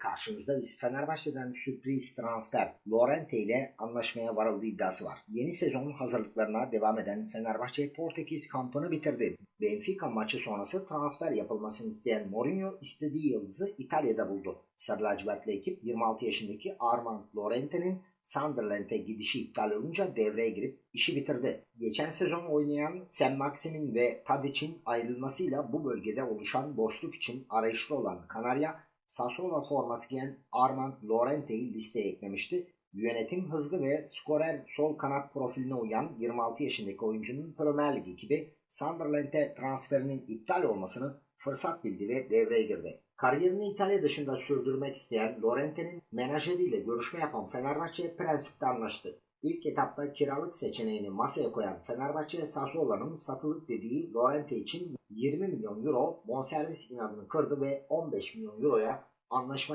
karşınızdayız. Fenerbahçe'den sürpriz transfer Lorente ile anlaşmaya varıldığı iddiası var. Yeni sezonun hazırlıklarına devam eden Fenerbahçe Portekiz kampını bitirdi. Benfica maçı sonrası transfer yapılmasını isteyen Mourinho istediği yıldızı İtalya'da buldu. Sarı lacivertli ekip 26 yaşındaki Armand Lorente'nin Sunderland'e gidişi iptal olunca devreye girip işi bitirdi. Geçen sezon oynayan Sam Maxim'in ve Tadic'in ayrılmasıyla bu bölgede oluşan boşluk için arayışlı olan Kanarya, Sassuolo forması giyen Armand Lorente'yi listeye eklemişti. Yönetim hızlı ve skorer sol kanat profiline uyan 26 yaşındaki oyuncunun Premier Lig ekibi Sunderland'e transferinin iptal olmasını fırsat bildi ve devreye girdi. Kariyerini İtalya dışında sürdürmek isteyen Lorente'nin menajeriyle görüşme yapan Fenerbahçe prensipte anlaştı. İlk etapta kiralık seçeneğini masaya koyan Fenerbahçe Sassuolo'nun satılık dediği Lorente için 20 milyon euro bonservis inadını kırdı ve 15 milyon euroya anlaşma